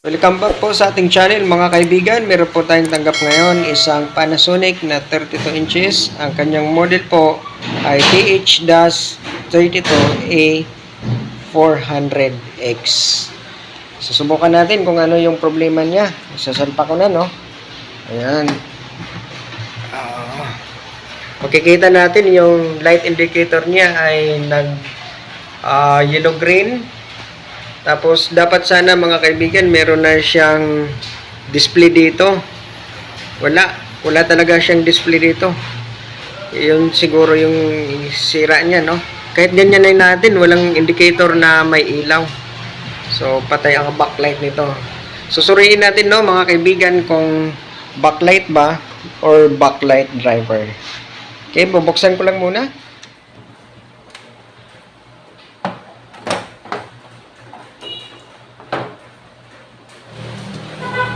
Welcome back po sa ating channel mga kaibigan. Meron po tayong tanggap ngayon isang Panasonic na 32 inches. Ang kanyang model po ay TH-32A400X. Susubukan natin kung ano yung problema niya. Sasalpa ko na no. Ayan. Ah. Makikita natin yung light indicator niya ay nag ah, yellow green tapos, dapat sana mga kaibigan, meron na siyang display dito. Wala. Wala talaga siyang display dito. Yun siguro yung sira niya, no? Kahit ganyan na natin, walang indicator na may ilaw. So, patay ang backlight nito. Susuriin natin, no, mga kaibigan, kung backlight ba or backlight driver. Okay, bubuksan ko lang muna.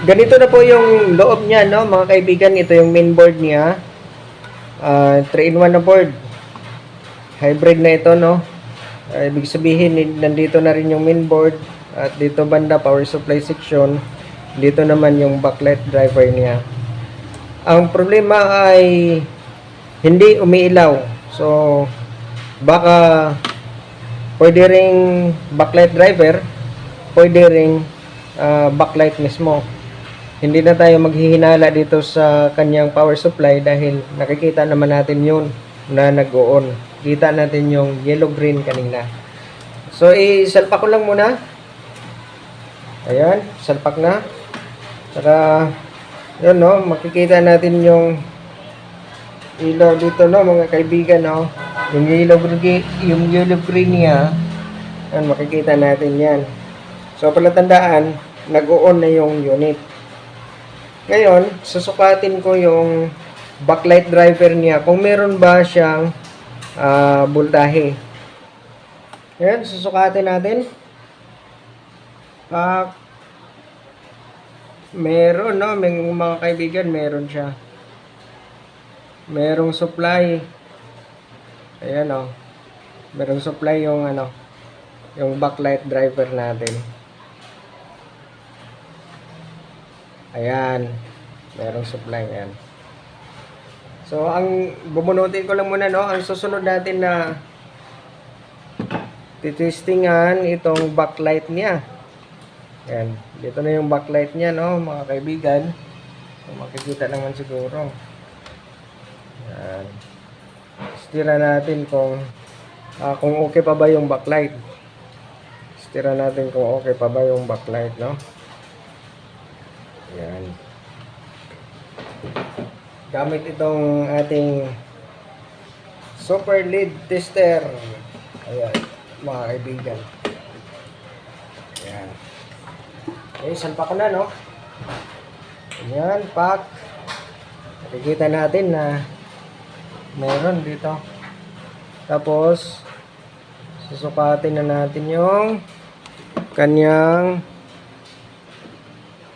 Ganito na po yung loob niya, no, mga kaibigan. Ito yung main board niya. Ah, 3-in-1 na board. Hybrid na ito, no. Ah, ibig sabihin, eh, nandito na rin yung main board. At dito banda, power supply section. Dito naman yung backlight driver niya. Ang problema ay hindi umiilaw. So, baka pwede ring backlight driver, pwede ring ah, backlight mismo hindi na tayo maghihinala dito sa kanyang power supply dahil nakikita naman natin yun na nag-on. Kita natin yung yellow-green kanina. So, isalpak ko lang muna. Ayan, salpak na. Saka, yun no, makikita natin yung ilaw dito no, mga kaibigan no. Yung yellow green, yung yellow green niya, yan, makikita natin yan. So, palatandaan, nag-on na yung unit. Ngayon, susukatin ko yung backlight driver niya kung meron ba siyang ah, voltahe. Ayan, susukatin natin. Ah, meron, no? May mga kaibigan, meron siya. Merong supply. Ayan, no? Merong supply yung, ano, yung backlight driver natin. Ayan. Merong supply yan. So, ang bumunutin ko lang muna, no? Ang susunod natin na titestingan itong backlight niya. Ayan. Dito na yung backlight niya, no? Mga kaibigan. So, makikita naman siguro. Ayan. Stira natin kung ah, kung okay pa ba yung backlight. Stira natin kung okay pa ba yung backlight, no? Yan. Gamit itong ating super lead tester. Ayan, mga kaibigan. Ayan. Okay, salpa ko na, no? Ayan, pack. Nakikita natin na meron dito. Tapos, susukatin na natin yung kanyang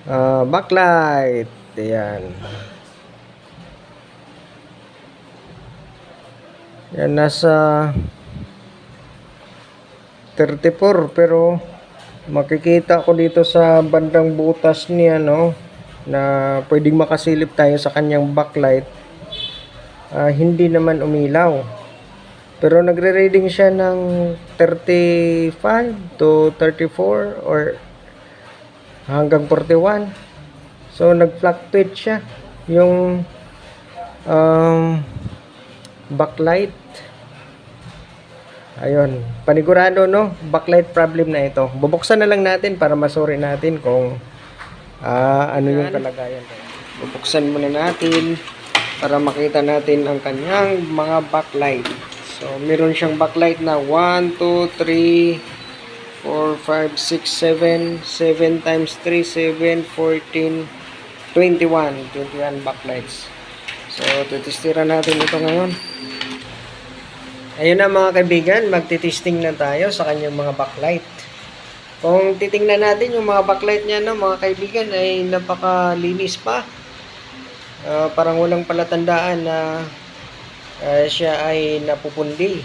Ah, backlight. Ayan. Yan, nasa 34 pero makikita ko dito sa bandang butas niya no na pwedeng makasilip tayo sa kanyang backlight Ah, hindi naman umilaw pero nagre-reading siya ng 35 to 34 or hanggang 41. So, nag-fluctuate siya. Yung um, backlight. Ayun. Panigurado, no? Backlight problem na ito. Bubuksan na lang natin para masuri natin kung ah, ano yung kalagayan. Bubuksan muna natin para makita natin ang kanyang mga backlight. So, meron siyang backlight na 1, 2, 3, 4, 5, 6, 7, 7 times 3, 7, 14, 21. 21 backlights. So, tutistira natin ito ngayon. Ayun na mga kaibigan, magtitesting na tayo sa kanyang mga backlight. Kung titingnan natin yung mga backlight niya, no, mga kaibigan, ay napakalinis pa. Ah, parang walang palatandaan na ah, siya ay napupundi.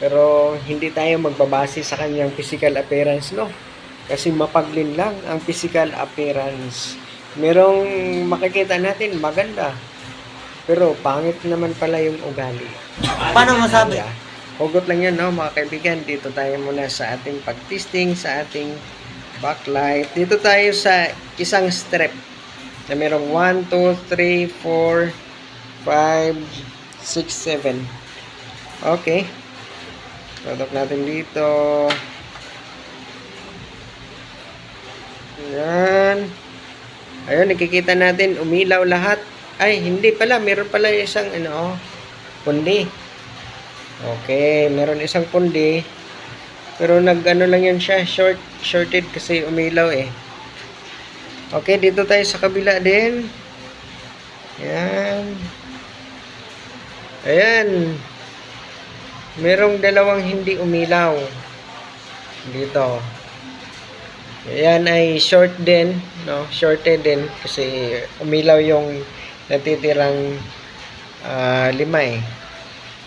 Pero hindi tayo magbabase sa kanyang physical appearance, no? Kasi mapaglin lang ang physical appearance. Merong makikita natin maganda. Pero pangit naman pala yung ugali. Paano masabi? Yeah. Hugot lang yan, no, mga kaibigan. Dito tayo muna sa ating pag-testing, sa ating backlight. Dito tayo sa isang strip na merong 1, 2, 3, 4, 5, 6, 7. Okay. Tutok natin dito. Yan. Ayun, nakikita natin, umilaw lahat. Ay, hindi pala. Meron pala isang, ano, pundi. Okay, meron isang pundi. Pero nag-ano lang yan siya, short, shorted kasi umilaw eh. Okay, dito tayo sa kabila din. Yan. Ayan. Merong dalawang hindi umilaw. Dito. Ayan ay short din, no? Shorted din kasi umilaw yung natitirang ah, lima eh.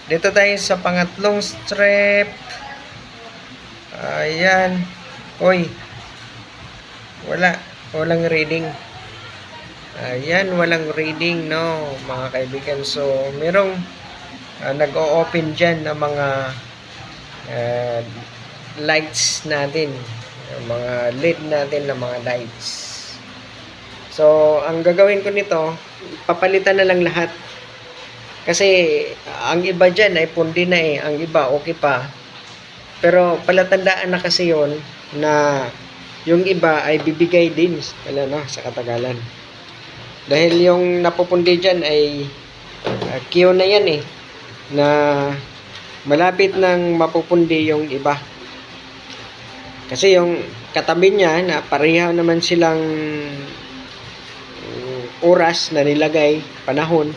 Dito tayo sa pangatlong strip. Ayan. Uy. Wala. Walang reading. Ayan, walang reading, no, mga kaibigan. So, merong ah, nag-o-open dyan ng mga ah, lights natin. Yung mga LED natin ng mga lights. So, ang gagawin ko nito, papalitan na lang lahat. Kasi, ang iba dyan ay pundi na eh. Ang iba, okay pa. Pero, palatandaan na kasi yon na yung iba ay bibigay din wala, no, sa katagalan. Dahil yung napupundi dyan ay uh, na yan eh. Na malapit nang mapupundi yung iba. Kasi yung katabi niya na pareha naman silang mm, oras na nilagay, panahon,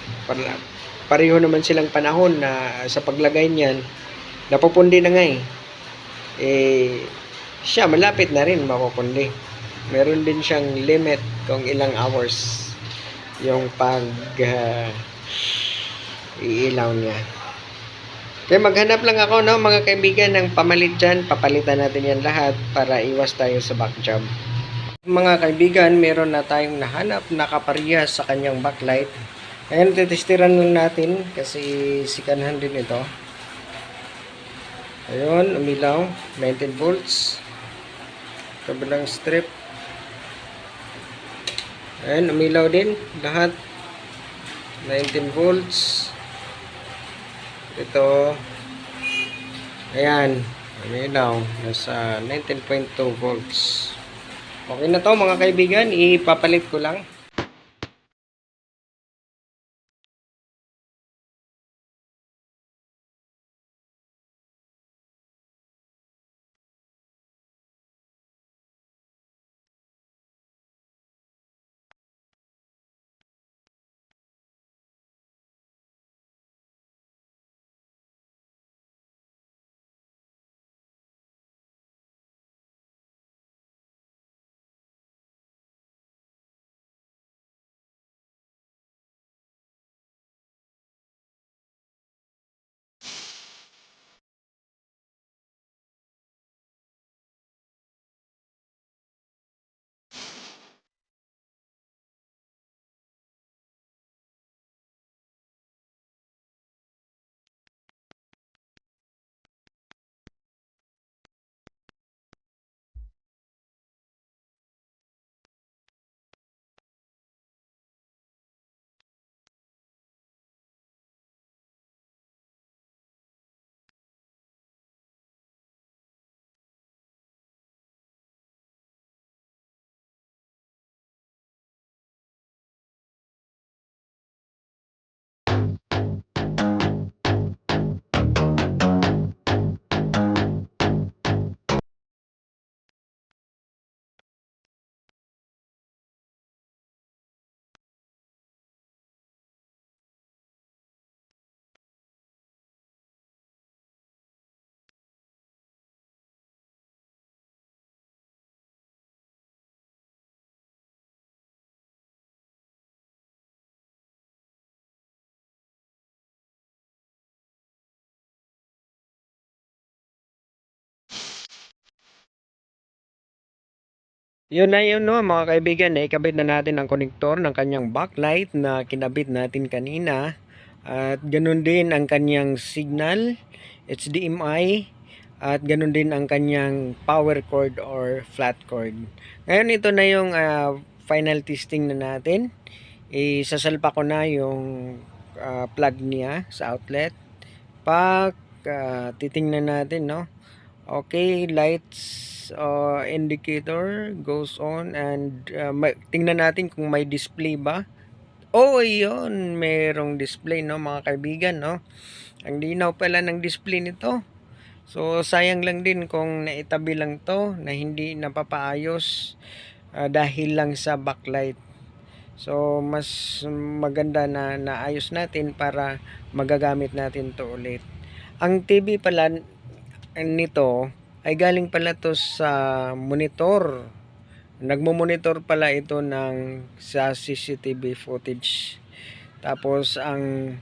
pareho naman silang panahon na sa paglagay niyan, napupundi na nga eh. Eh, siya malapit na rin mapupundi. Meron din siyang limit kung ilang hours yung pag ah, iilaw niya. Kaya maghanap lang ako no mga kaibigan ng pamalit dyan. Papalitan natin yan lahat para iwas tayo sa back job. Mga kaibigan, meron na tayong nahanap na kaparehas sa kanyang backlight. Ngayon, titestiran lang natin kasi sikanhan din ito. Ayun, umilaw. 19 volts. Kabilang strip. Ayun, umilaw din. Lahat. 19 volts. Ito. Ayan. Umilaw. Nasa 19.2 volts. Okay na to mga kaibigan. Ipapalit ko lang. Yun na yun no, mga kaibigan, eh, ikabit na natin ang konektor ng kanyang backlight na kinabit natin kanina. At ganun din ang kanyang signal, HDMI, at ganun din ang kanyang power cord or flat cord. Ngayon ito na yung ah, final testing na natin. Isasalpa ko na yung ah, plug niya sa outlet. Pag ah, titingnan natin, no? Okay, lights uh, indicator goes on and uh, tingnan natin kung may display ba. Oh, yun, merong display, no, mga kaibigan, no? Ang linaw pala ng display nito. So, sayang lang din kung naitabi lang to na hindi napapaayos ah, dahil lang sa backlight. So, mas maganda na naayos natin para magagamit natin to ulit. Ang TV pala nito ay galing pala to sa monitor. Nagmo-monitor pala ito ng sa CCTV footage. Tapos ang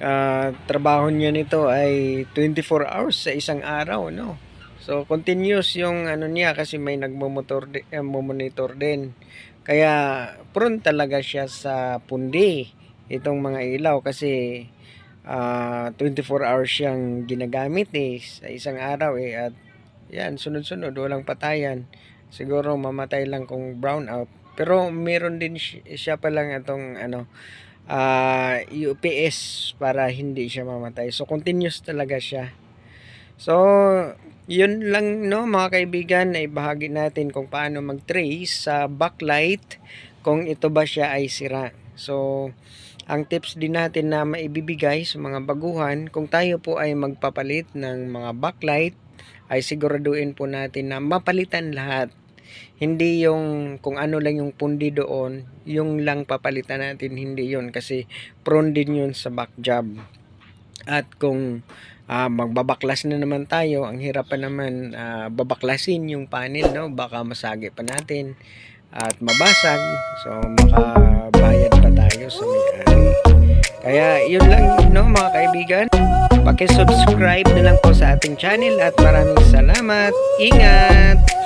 ah, trabaho niya nito ay 24 hours sa isang araw, no? So continuous yung ano niya kasi may nagmo-motor di- eh, monitor din. Kaya prone talaga siya sa pundi itong mga ilaw kasi ah, 24 hours siyang ginagamit eh sa isang araw eh at yan sunod-sunod walang patayan. Siguro mamatay lang kung brown out. Pero meron din si- siya pa lang itong ano ah, UPS para hindi siya mamatay. So continuous talaga siya. So yun lang no mga kaibigan ay bahagi natin kung paano mag-trace sa backlight kung ito ba siya ay sira. So ang tips din natin na maibibigay sa mga baguhan kung tayo po ay magpapalit ng mga backlight ay siguraduhin po natin na mapalitan lahat. Hindi yung kung ano lang yung pundi doon, yung lang papalitan natin, hindi yun kasi prone din yun sa back job. At kung ah, magbabaklas na naman tayo, ang hirap pa naman ah, babaklasin yung panel, no? Baka masagi pa natin at mabasag. So, makabayad tayo sa may-ari. Kaya, yun lang, no, mga kaibigan. Paki-subscribe na lang po sa ating channel at maraming salamat. Ingat!